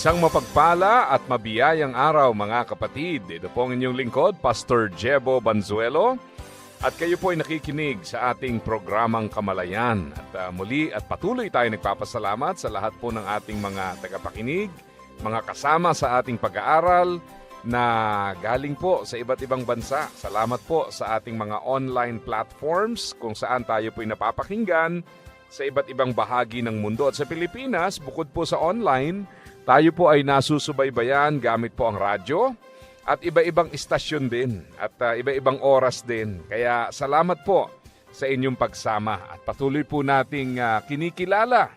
Isang mapagpala at mabiyayang araw mga kapatid. Ito po ang inyong lingkod, Pastor Jebo Banzuelo. At kayo po ay nakikinig sa ating programang Kamalayan. At uh, muli at patuloy tayo nagpapasalamat sa lahat po ng ating mga tagapakinig, mga kasama sa ating pag-aaral na galing po sa iba't ibang bansa. Salamat po sa ating mga online platforms kung saan tayo po ay napapakinggan sa iba't ibang bahagi ng mundo. At sa Pilipinas, bukod po sa online, tayo po ay nasusubaybayan gamit po ang radyo at iba-ibang istasyon din at uh, iba-ibang oras din. Kaya salamat po sa inyong pagsama at patuloy po nating uh, kinikilala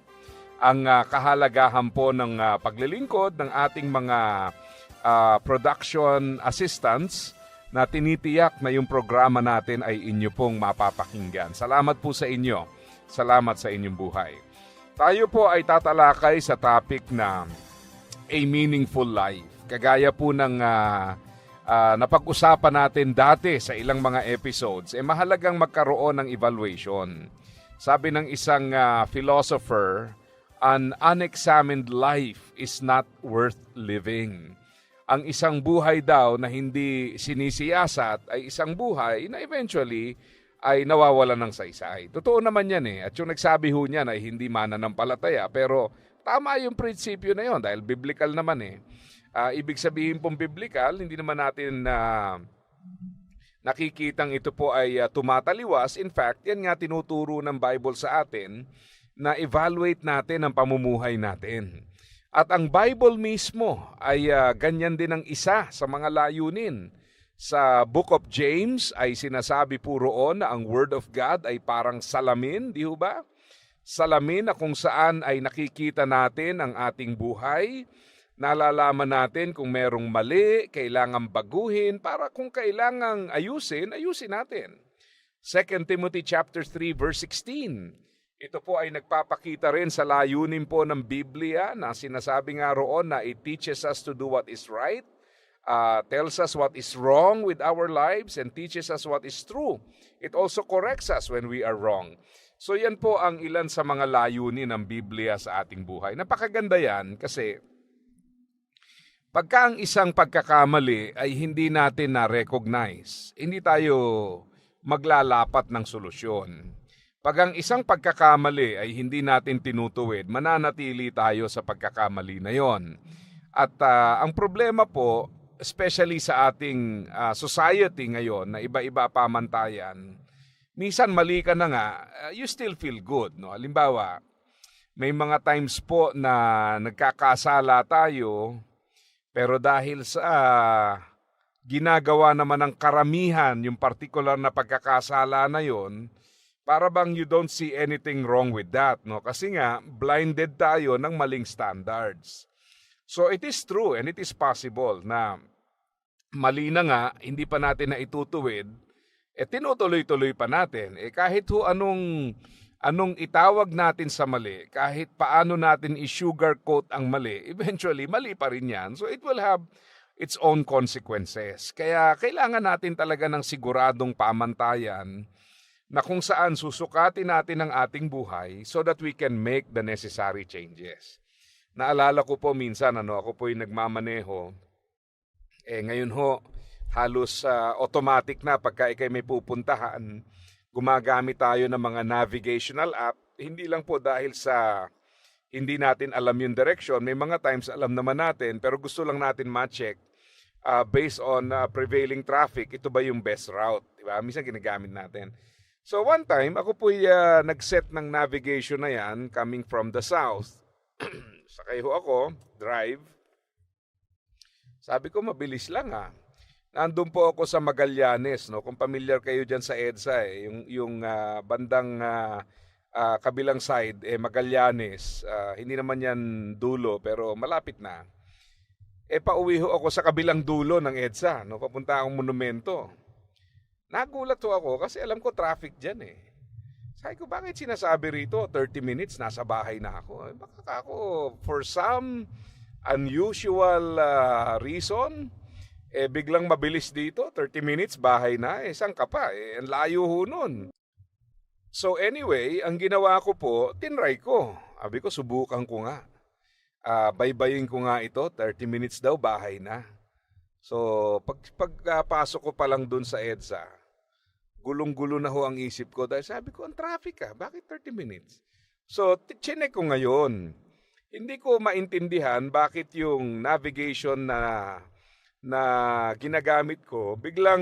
ang uh, kahalagahan po ng uh, paglilingkod ng ating mga uh, production assistants na tinitiyak na yung programa natin ay inyo pong mapapakinggan. Salamat po sa inyo. Salamat sa inyong buhay. Tayo po ay tatalakay sa topic na a meaningful life. Kagaya po ng uh, uh, napag-usapan natin dati sa ilang mga episodes, eh mahalagang magkaroon ng evaluation. Sabi ng isang uh, philosopher, an unexamined life is not worth living. Ang isang buhay daw na hindi sinisiyasat ay isang buhay na eventually ay nawawalan ng saysay. Totoo naman yan eh. At yung nagsabi ho niyan ay hindi mananampalataya. Pero tama yung prinsipyo na yon dahil biblical naman eh. Uh, ibig sabihin pong biblical, hindi naman natin na uh, nakikitang ito po ay uh, tumataliwas. In fact, yan nga tinuturo ng Bible sa atin na evaluate natin ang pamumuhay natin. At ang Bible mismo ay uh, ganyan din ang isa sa mga layunin. Sa Book of James ay sinasabi po roon na ang Word of God ay parang salamin, di ba? Salamin na kung saan ay nakikita natin ang ating buhay, nalalaman natin kung merong mali, kailangan baguhin, para kung kailangang ayusin, ayusin natin. 2 Timothy chapter 3 verse 16. Ito po ay nagpapakita rin sa layunin po ng Biblia na sinasabi nga roon na it teaches us to do what is right, uh, tells us what is wrong with our lives, and teaches us what is true. It also corrects us when we are wrong. So yan po ang ilan sa mga layunin ng Biblia sa ating buhay. Napakaganda yan kasi pagka ang isang pagkakamali ay hindi natin na-recognize, hindi tayo maglalapat ng solusyon. Pag ang isang pagkakamali ay hindi natin tinutuwid, mananatili tayo sa pagkakamali na yon. At uh, ang problema po, especially sa ating uh, society ngayon na iba-iba pamantayan, minsan mali ka na nga, uh, you still feel good. No? Halimbawa, may mga times po na nagkakasala tayo, pero dahil sa ginagawa naman ng karamihan yung particular na pagkakasala na yon, para bang you don't see anything wrong with that. No? Kasi nga, blinded tayo ng maling standards. So it is true and it is possible na mali na nga, hindi pa natin na itutuwid, eh tinutuloy-tuloy pa natin. Eh kahit ho anong anong itawag natin sa mali, kahit paano natin i-sugarcoat ang mali, eventually mali pa rin yan. So it will have its own consequences. Kaya kailangan natin talaga ng siguradong pamantayan na kung saan susukatin natin ang ating buhay so that we can make the necessary changes. Naalala ko po minsan, ano, ako po yung nagmamaneho. Eh ngayon ho, halos uh, automatic na pagka ikay may pupuntahan, gumagamit tayo ng mga navigational app, hindi lang po dahil sa hindi natin alam yung direction, may mga times alam naman natin, pero gusto lang natin ma-check uh, based on uh, prevailing traffic, ito ba yung best route? Diba? Minsan ginagamit natin. So one time, ako po uh, nag-set ng navigation na yan coming from the south. Sakay ho ako, drive. Sabi ko, mabilis lang ha. Nandun po ako sa Magallanes, no? Kung familiar kayo diyan sa EDSA, eh, yung yung uh, bandang uh, ah, kabilang side, eh, Magallanes. Ah, hindi naman yan dulo, pero malapit na. Eh, pauwi ho ako sa kabilang dulo ng EDSA, no? papunta akong monumento. Nagulat ho ako kasi alam ko traffic dyan eh. Sabi ko, bakit sinasabi rito 30 minutes, nasa bahay na ako? Eh, baka ako, for some unusual ah, reason, eh biglang mabilis dito, 30 minutes, bahay na. Eh, saan ka pa? Eh, ang layo ho nun. So anyway, ang ginawa ko po, tinry ko. Sabi ko, subukan ko nga. Ah, baybayin ko nga ito, 30 minutes daw, bahay na. So, pag, pagpasok ko pa lang dun sa EDSA, gulong-gulo na ho ang isip ko dahil sabi ko, ang traffic ka, bakit 30 minutes? So, chinek ko ngayon. Hindi ko maintindihan bakit yung navigation na na ginagamit ko, biglang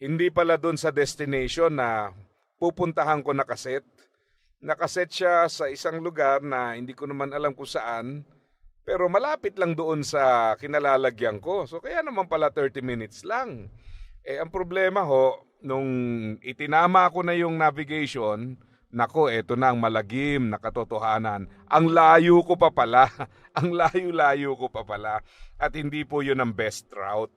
hindi pala doon sa destination na pupuntahan ko nakaset. Nakaset siya sa isang lugar na hindi ko naman alam kung saan, pero malapit lang doon sa kinalalagyan ko. So kaya naman pala 30 minutes lang. Eh ang problema ho, nung itinama ko na yung navigation, nako, eto na ang malagim na katotohanan. Ang layo ko pa pala. ang layo-layo ko pa pala. At hindi po yun ang best route.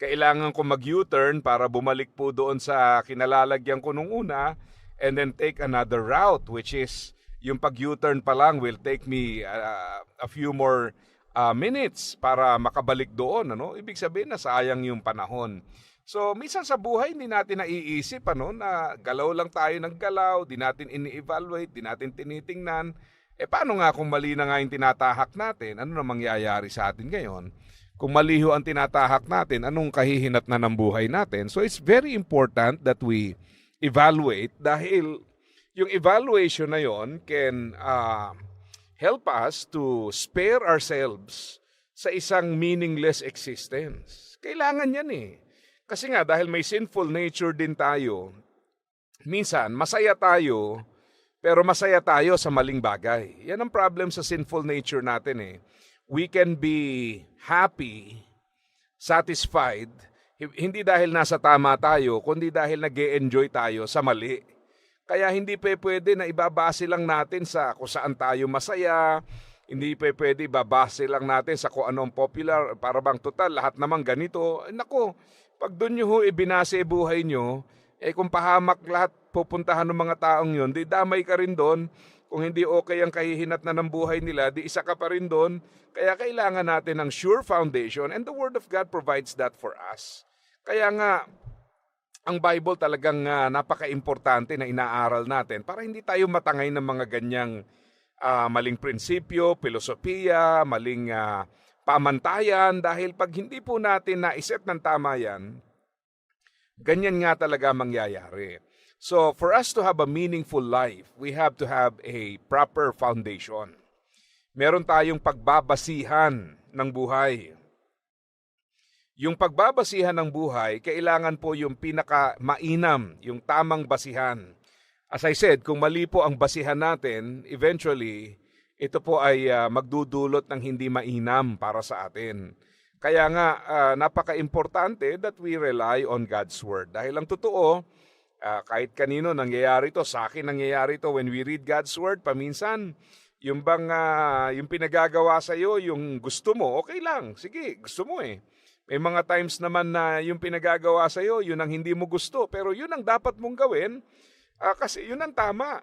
Kailangan ko mag-U-turn para bumalik po doon sa kinalalagyan ko nung una and then take another route which is yung pag-U-turn pa lang will take me uh, a few more uh, minutes para makabalik doon. Ano? Ibig sabihin na sayang yung panahon. So, minsan sa buhay, hindi natin naiisip ano, na galaw lang tayo ng galaw, di natin ini-evaluate, di natin tinitingnan. Eh, paano nga kung mali na nga yung tinatahak natin? Ano na mangyayari sa atin ngayon? Kung mali ho ang tinatahak natin, anong kahihinat na ng buhay natin? So, it's very important that we evaluate dahil yung evaluation na yon can uh, help us to spare ourselves sa isang meaningless existence. Kailangan yan eh. Kasi nga, dahil may sinful nature din tayo, minsan, masaya tayo, pero masaya tayo sa maling bagay. Yan ang problem sa sinful nature natin eh. We can be happy, satisfied, hindi dahil nasa tama tayo, kundi dahil nag enjoy tayo sa mali. Kaya hindi pa pwede na ibabase lang natin sa kung saan tayo masaya, hindi pa pwede ibabase lang natin sa kung anong popular, para bang total, lahat naman ganito. Nako, pag doon nyo ho ibinase buhay nyo, eh kung pahamak lahat pupuntahan ng mga taong yon, di damay ka rin doon. Kung hindi okay ang kahihinat na ng buhay nila, di isa ka pa rin doon. Kaya kailangan natin ng sure foundation and the Word of God provides that for us. Kaya nga, ang Bible talagang uh, napaka-importante na inaaral natin para hindi tayo matangay ng mga ganyang uh, maling prinsipyo, filosofiya, maling uh, pamantayan dahil pag hindi po natin na-set ng tama yan, ganyan nga talaga mangyayari. So for us to have a meaningful life, we have to have a proper foundation. Meron tayong pagbabasihan ng buhay. Yung pagbabasihan ng buhay, kailangan po yung pinaka mainam, yung tamang basihan. As I said, kung mali po ang basihan natin, eventually, ito po ay uh, magdudulot ng hindi mainam para sa atin. Kaya nga, uh, napaka-importante that we rely on God's Word. Dahil ang totoo, uh, kahit kanino nangyayari to, sa akin nangyayari to when we read God's Word, paminsan, yung bang uh, yung pinagagawa sa iyo, yung gusto mo, okay lang. Sige, gusto mo eh. May mga times naman na yung pinagagawa sa iyo, yun ang hindi mo gusto, pero yun ang dapat mong gawin uh, kasi yun ang tama.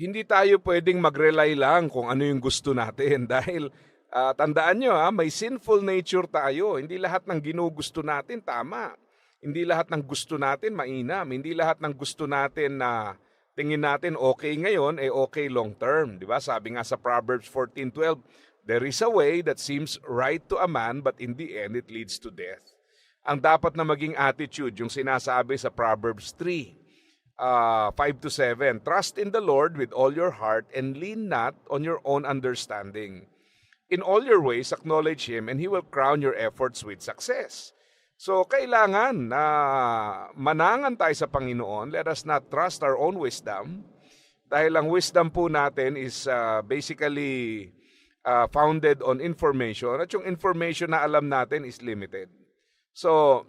Hindi tayo pwedeng mag-rely lang kung ano yung gusto natin dahil uh, tandaan nyo ha, may sinful nature tayo. Hindi lahat ng ginugusto natin tama. Hindi lahat ng gusto natin mainam. Hindi lahat ng gusto natin na tingin natin okay ngayon, eh okay long term. Di ba? Sabi nga sa Proverbs 14.12, There is a way that seems right to a man, but in the end, it leads to death. Ang dapat na maging attitude, yung sinasabi sa Proverbs 3, uh, 5 to 7. Trust in the Lord with all your heart and lean not on your own understanding. In all your ways, acknowledge Him and He will crown your efforts with success. So, kailangan na manangan tayo sa Panginoon. Let us not trust our own wisdom. Dahil ang wisdom po natin is uh, basically uh, founded on information. At yung information na alam natin is limited. So,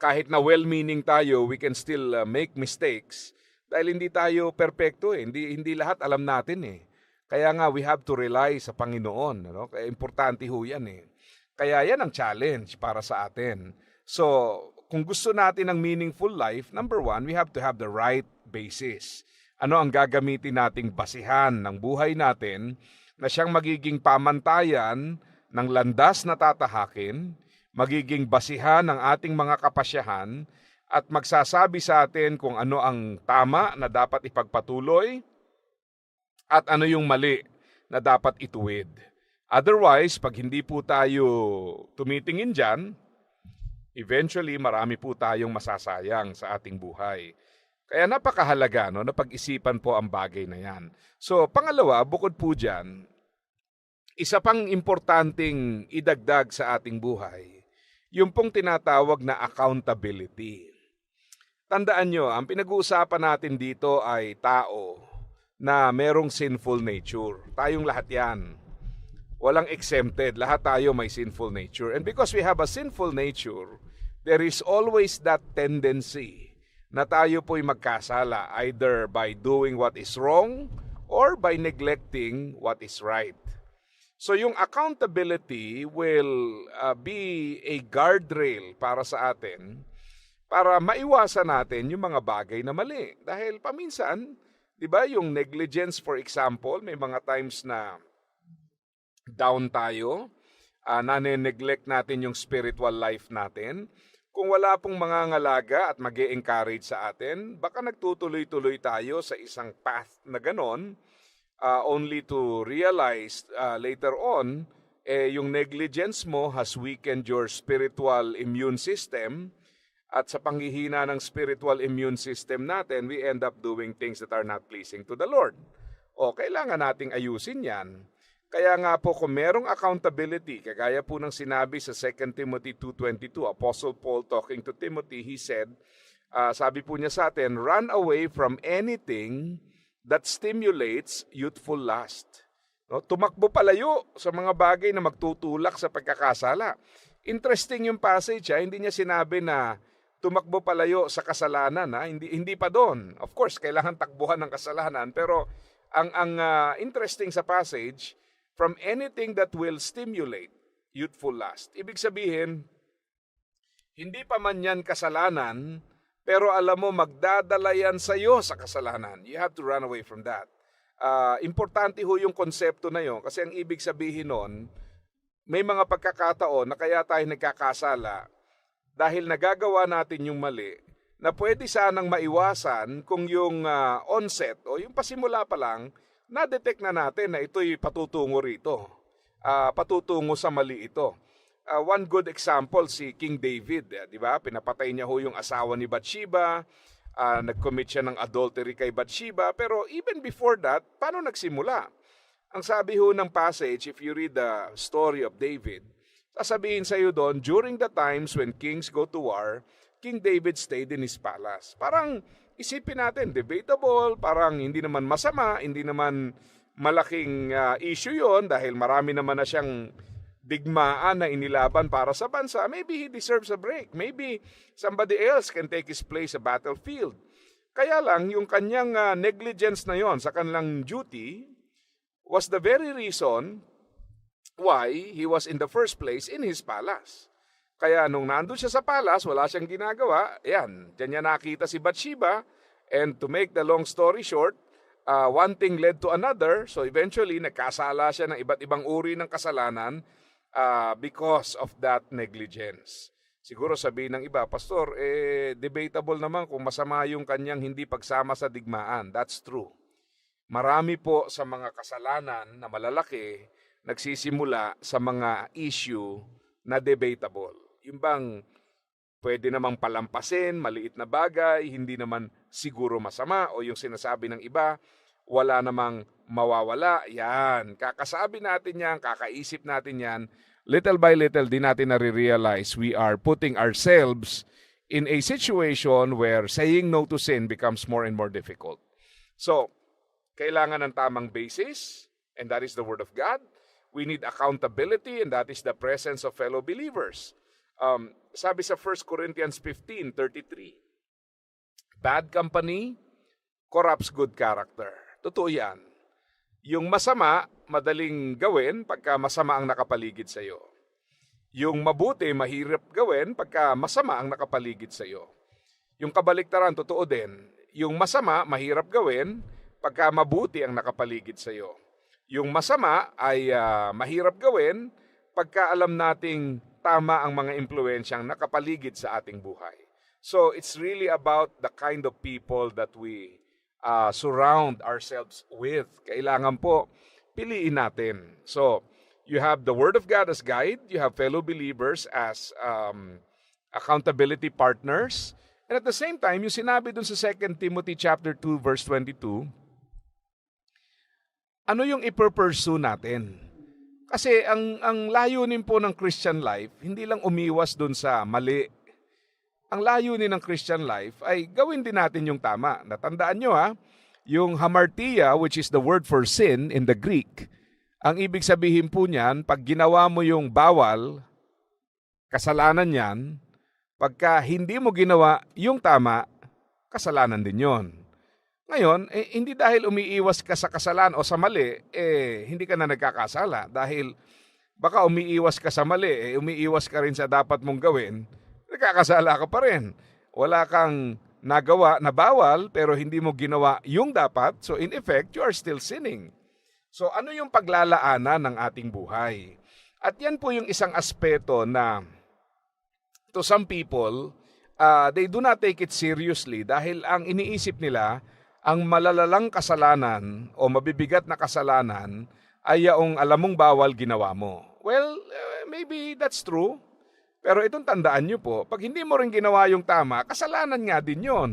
kahit na well-meaning tayo, we can still uh, make mistakes Dahil hindi tayo perpekto eh. Hindi, hindi lahat alam natin eh. Kaya nga, we have to rely sa Panginoon. Ano? Kaya importante ho yan eh. Kaya yan ang challenge para sa atin. So, kung gusto natin ng meaningful life, number one, we have to have the right basis. Ano ang gagamitin nating basihan ng buhay natin na siyang magiging pamantayan ng landas na tatahakin, magiging basihan ng ating mga kapasyahan, at magsasabi sa atin kung ano ang tama na dapat ipagpatuloy at ano yung mali na dapat ituwid. Otherwise, pag hindi po tayo tumitingin dyan, eventually marami po tayong masasayang sa ating buhay. Kaya napakahalaga no, na pag-isipan po ang bagay na yan. So, pangalawa, bukod po dyan, isa pang importanteng idagdag sa ating buhay, yung pong tinatawag na accountability. Tandaan nyo, ang pinag-uusapan natin dito ay tao na merong sinful nature. Tayong lahat yan. Walang exempted. Lahat tayo may sinful nature. And because we have a sinful nature, there is always that tendency na tayo po'y magkasala either by doing what is wrong or by neglecting what is right. So yung accountability will uh, be a guardrail para sa atin para maiwasan natin yung mga bagay na mali. Dahil paminsan, 'di ba, yung negligence for example, may mga times na down tayo, uh, nane-neglect natin yung spiritual life natin. Kung wala pong mga ngalaga at mag encourage sa atin, baka nagtutuloy-tuloy tayo sa isang path na ganon, uh, only to realize uh, later on, eh, yung negligence mo has weakened your spiritual immune system, at sa panghihina ng spiritual immune system natin, we end up doing things that are not pleasing to the Lord. O kailangan nating ayusin yan. Kaya nga po kung merong accountability, kagaya po ng sinabi sa 2 Timothy 2.22, Apostle Paul talking to Timothy, he said, uh, sabi po niya sa atin, run away from anything that stimulates youthful lust. No, tumakbo palayo sa mga bagay na magtutulak sa pagkakasala. Interesting yung passage, ha? hindi niya sinabi na tumakbo palayo sa kasalanan ha hindi hindi pa doon of course kailangan takbuhan ng kasalanan pero ang ang uh, interesting sa passage from anything that will stimulate youthful lust ibig sabihin hindi pa man yan kasalanan pero alam mo magdadala yan sa iyo sa kasalanan you have to run away from that uh, importante ho yung konsepto na yon kasi ang ibig sabihin noon may mga pagkakataon na kaya tayo nagkakasala dahil nagagawa natin yung mali na pwede sanang maiwasan kung yung uh, onset o yung pasimula pa lang, na-detect na natin na ito'y patutungo rito. Uh, patutungo sa mali ito. Uh, one good example si King David, eh, di ba? Pinapatay niya ho yung asawa ni Bathsheba, uh, nag-commit siya ng adultery kay Bathsheba, pero even before that, paano nagsimula? Ang sabi ho ng passage, if you read the story of David, sasabihin sa iyo doon, during the times when kings go to war, King David stayed in his palace. Parang isipin natin, debatable, parang hindi naman masama, hindi naman malaking uh, issue yon dahil marami naman na siyang digmaan na inilaban para sa bansa. Maybe he deserves a break. Maybe somebody else can take his place sa battlefield. Kaya lang, yung kanyang uh, negligence na yon sa kanilang duty was the very reason why he was in the first place in his palace. Kaya nung nandun siya sa palace, wala siyang ginagawa, yan, dyan niya nakita si Bathsheba, and to make the long story short, uh, one thing led to another, so eventually nagkasala siya ng iba't ibang uri ng kasalanan uh, because of that negligence. Siguro sabihin ng iba, Pastor, eh, debatable naman kung masama yung kanyang hindi pagsama sa digmaan. That's true. Marami po sa mga kasalanan na malalaki nagsisimula sa mga issue na debatable. Yung bang pwede namang palampasin, maliit na bagay, hindi naman siguro masama o yung sinasabi ng iba, wala namang mawawala. Yan, kakasabi natin yan, kakaisip natin yan. Little by little, di natin nare-realize we are putting ourselves in a situation where saying no to sin becomes more and more difficult. So, kailangan ng tamang basis, and that is the Word of God. We need accountability and that is the presence of fellow believers. Um, sabi sa 1 Corinthians 15:33, bad company corrupts good character. Totoo yan. Yung masama, madaling gawin pagka masama ang nakapaligid sa iyo. Yung mabuti, mahirap gawin pagka masama ang nakapaligid sa iyo. Yung kabaliktaran, totoo din. Yung masama, mahirap gawin pagka mabuti ang nakapaligid sa iyo. Yung masama ay ah, mahirap gawin pagka alam nating tama ang mga impluensyang nakapaligid sa ating buhay. So it's really about the kind of people that we uh, surround ourselves with. Kailangan po piliin natin. So you have the Word of God as guide, you have fellow believers as um, accountability partners, and at the same time, yung sinabi dun sa 2 Timothy chapter 2 verse 22, ano yung ipupursue natin? Kasi ang ang layunin po ng Christian life, hindi lang umiwas dun sa mali. Ang layunin ng Christian life ay gawin din natin yung tama. Natandaan nyo ha, yung hamartia, which is the word for sin in the Greek, ang ibig sabihin po niyan, pag ginawa mo yung bawal, kasalanan yan, pagka hindi mo ginawa yung tama, kasalanan din yon. Ngayon, eh, hindi dahil umiiwas ka sa kasalan o sa mali, eh, hindi ka na nagkakasala. Dahil baka umiiwas ka sa mali, eh, umiiwas ka rin sa dapat mong gawin, nagkakasala ka pa rin. Wala kang nagawa na bawal, pero hindi mo ginawa yung dapat. So in effect, you are still sinning. So ano yung paglalaanan ng ating buhay? At yan po yung isang aspeto na to some people, uh, they do not take it seriously dahil ang iniisip nila, ang malalalang kasalanan o mabibigat na kasalanan ay yaong alam mong bawal ginawa mo. Well, uh, maybe that's true. Pero itong tandaan nyo po, pag hindi mo rin ginawa yung tama, kasalanan nga din yon.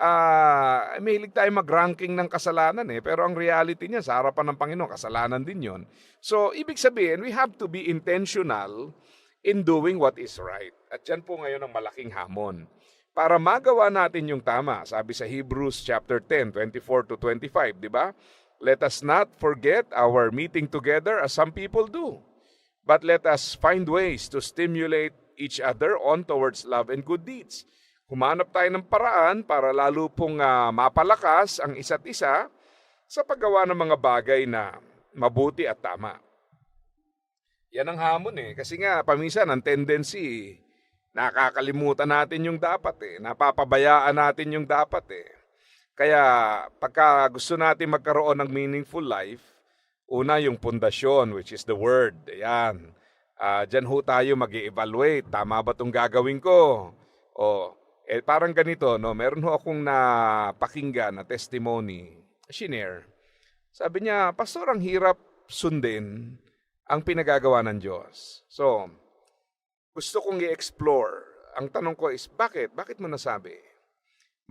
Ah, may hilig tayo mag-ranking ng kasalanan eh, pero ang reality niya sa harapan ng Panginoon, kasalanan din yon. So, ibig sabihin, we have to be intentional in doing what is right. At yan po ngayon ang malaking hamon. Para magawa natin yung tama, sabi sa Hebrews chapter 10, 24 to 25, di ba? Let us not forget our meeting together as some people do. But let us find ways to stimulate each other on towards love and good deeds. Humanap tayo ng paraan para lalo pong ah, mapalakas ang isa't isa sa paggawa ng mga bagay na mabuti at tama. Yan ang hamon eh. Kasi nga, paminsan, ang tendency, nakakalimutan natin yung dapat eh. Napapabayaan natin yung dapat eh. Kaya, pagka gusto natin magkaroon ng meaningful life, una yung pundasyon, which is the word. Ayan. Ah, Diyan ho tayo mag evaluate Tama ba itong gagawin ko? O, eh, parang ganito, no? meron ho akong napakinggan na testimony, shinare. Sabi niya, Pastor, ang hirap sundin ang pinagagawa ng Diyos. So, gusto kong i-explore. Ang tanong ko is, bakit? Bakit mo nasabi?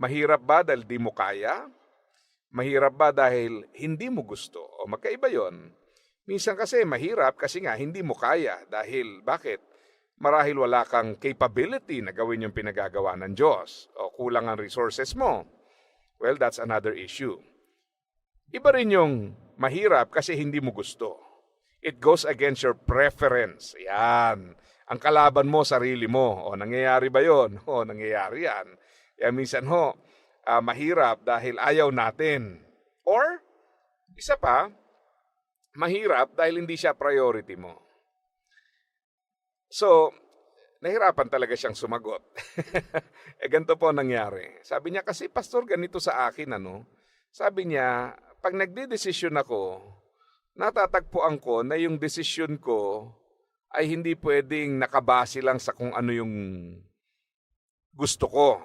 Mahirap ba dahil di mo kaya? Mahirap ba dahil hindi mo gusto? O magkaiba yon. Minsan kasi mahirap kasi nga hindi mo kaya. Dahil bakit? Marahil wala kang capability na gawin yung pinagagawa ng Diyos. O kulang ang resources mo. Well, that's another issue. Iba rin yung mahirap kasi hindi mo gusto. It goes against your preference. Yan. Ang kalaban mo, sarili mo. O, nangyayari ba yon? O, nangyayari yan. Kaya minsan ho, ah, mahirap dahil ayaw natin. Or, isa pa, mahirap dahil hindi siya priority mo. So, nahirapan talaga siyang sumagot. eh, ganito po ang nangyari. Sabi niya, kasi pastor, ganito sa akin, ano? Sabi niya, pag nagdidesisyon ako, natatagpuan ko na yung desisyon ko ay hindi pwedeng nakabase lang sa kung ano yung gusto ko.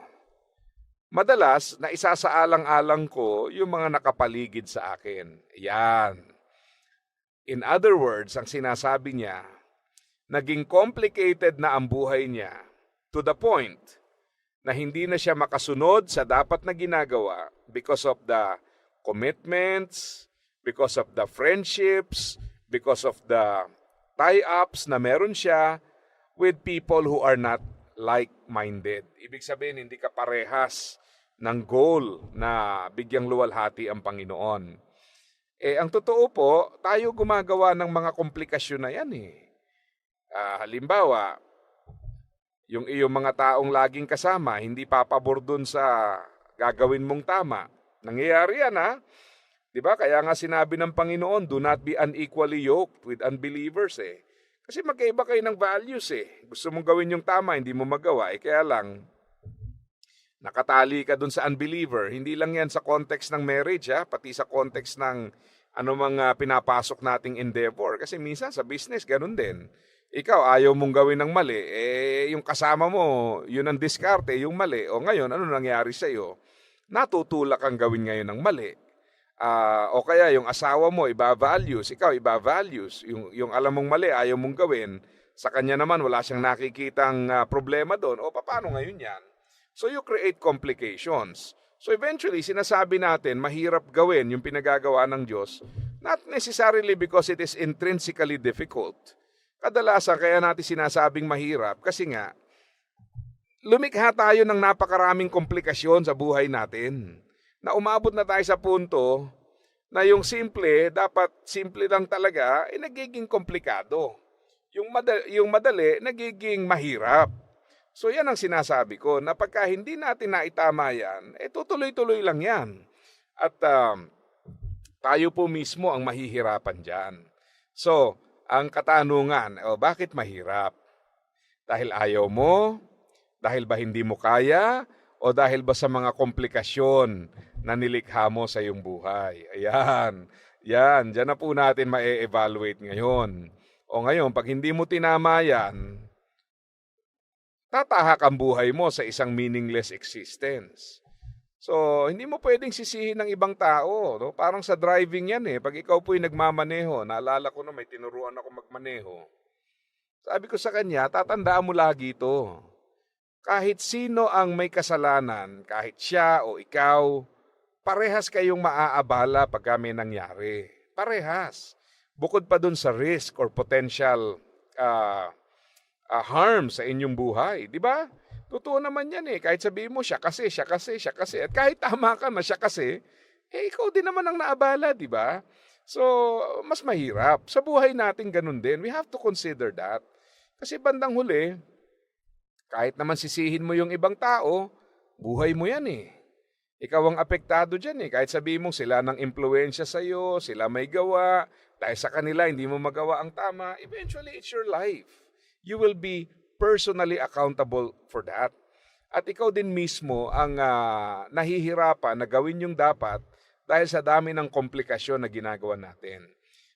Madalas, na isasaalang-alang ko yung mga nakapaligid sa akin. Yan. In other words, ang sinasabi niya, naging complicated na ang buhay niya to the point na hindi na siya makasunod sa dapat na ginagawa because of the commitments, because of the friendships, because of the tie-ups na meron siya with people who are not like-minded. Ibig sabihin, hindi ka parehas ng goal na bigyang luwalhati ang Panginoon. Eh, ang totoo po, tayo gumagawa ng mga komplikasyon na yan eh. Ah, halimbawa, yung iyong mga taong laging kasama, hindi papabor dun sa gagawin mong tama. Nangyayari yan ha. 'Di ba? Kaya nga sinabi ng Panginoon, do not be unequally yoked with unbelievers eh. Kasi magkaiba kayo ng values eh. Gusto mong gawin yung tama, hindi mo magawa. Eh kaya lang, nakatali ka dun sa unbeliever. Hindi lang yan sa context ng marriage ha, pati sa context ng ano mga pinapasok nating endeavor. Kasi minsan sa business, ganun din. Ikaw, ayaw mong gawin ng mali, eh yung kasama mo, yun ang diskarte, yung mali. O ngayon, ano nangyari sa'yo? Natutulak kang gawin ngayon ng mali. Ah, o kaya yung asawa mo iba values, ikaw iba values. Yung yung alam mong mali ayaw mong gawin, sa kanya naman wala siyang nakikitang ah, problema doon. O paano ngayon 'yan? So you create complications. So eventually sinasabi natin mahirap gawin yung pinagagawa ng Diyos, not necessarily because it is intrinsically difficult. Kadalasan kaya natin sinasabing mahirap kasi nga lumikha tayo ng napakaraming komplikasyon sa buhay natin na umabot na tayo sa punto na yung simple, dapat simple lang talaga, ay nagiging komplikado. Yung, madali, yung madali, nagiging mahirap. So yan ang sinasabi ko, na pagka hindi natin naitama yan, eh tutuloy-tuloy lang yan. At um, tayo po mismo ang mahihirapan dyan. So, ang katanungan, o bakit mahirap? Dahil ayaw mo? Dahil ba hindi mo kaya? O dahil ba sa mga komplikasyon na nilikha mo sa iyong buhay? Ayan. Yan. Diyan na po natin ma-evaluate ngayon. O ngayon, pag hindi mo tinama yan, tatahak ang buhay mo sa isang meaningless existence. So, hindi mo pwedeng sisihin ng ibang tao. No? Parang sa driving yan eh. Pag ikaw po'y nagmamaneho, naalala ko na may tinuruan ako magmaneho. Sabi ko sa kanya, tatandaan mo lagi ito. Kahit sino ang may kasalanan, kahit siya o ikaw, parehas kayong maaabala pag may nangyari. Parehas. Bukod pa dun sa risk or potential ah, ah, harm sa inyong buhay. Di ba? Totoo naman yan eh. Kahit sabihin mo, siya kasi, siya kasi, siya kasi. At kahit tama ka na siya kasi, eh ikaw din naman ang naabala, di ba? So, mas mahirap. Sa buhay natin ganun din. We have to consider that. Kasi bandang huli, kahit naman sisihin mo yung ibang tao, buhay mo yan eh. Ikaw ang apektado dyan eh. Kahit sabihin mo sila ng impluensya sa'yo, sila may gawa, dahil sa kanila hindi mo magawa ang tama, eventually it's your life. You will be personally accountable for that. At ikaw din mismo ang ah, nahihirapan na gawin yung dapat dahil sa dami ng komplikasyon na ginagawa natin.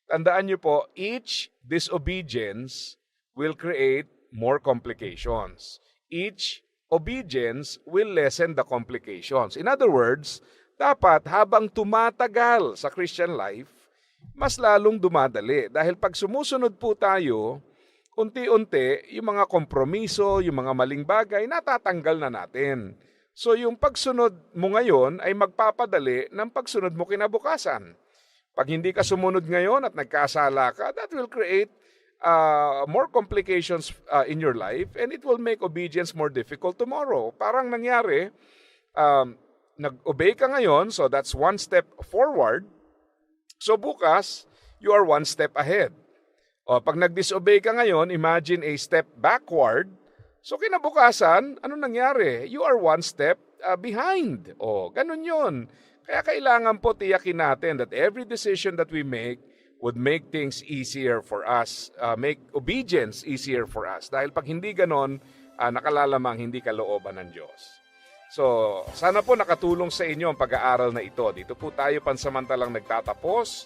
Tandaan niyo po, each disobedience will create more complications. Each obedience will lessen the complications. In other words, dapat habang tumatagal sa Christian life, mas lalong dumadali. Dahil pag sumusunod po tayo, unti-unti, yung mga kompromiso, yung mga maling bagay, natatanggal na natin. So yung pagsunod mo ngayon ay magpapadali ng pagsunod mo kinabukasan. Pag hindi ka sumunod ngayon at nagkasala ka, that will create uh, more complications uh, in your life and it will make obedience more difficult tomorrow. Parang nangyari, um, nag-obey ka ngayon, so that's one step forward. So bukas, you are one step ahead. O pag nag-disobey ka ngayon, imagine a step backward. So kinabukasan, ano nangyari? You are one step uh, behind. O, ganun yun. Kaya kailangan po tiyakin natin that every decision that we make would make things easier for us, uh, make obedience easier for us. Dahil pag hindi ganon, uh, nakalalamang hindi kalooban ng Diyos. So, sana po nakatulong sa inyo ang pag-aaral na ito. Dito po tayo pansamantalang nagtatapos.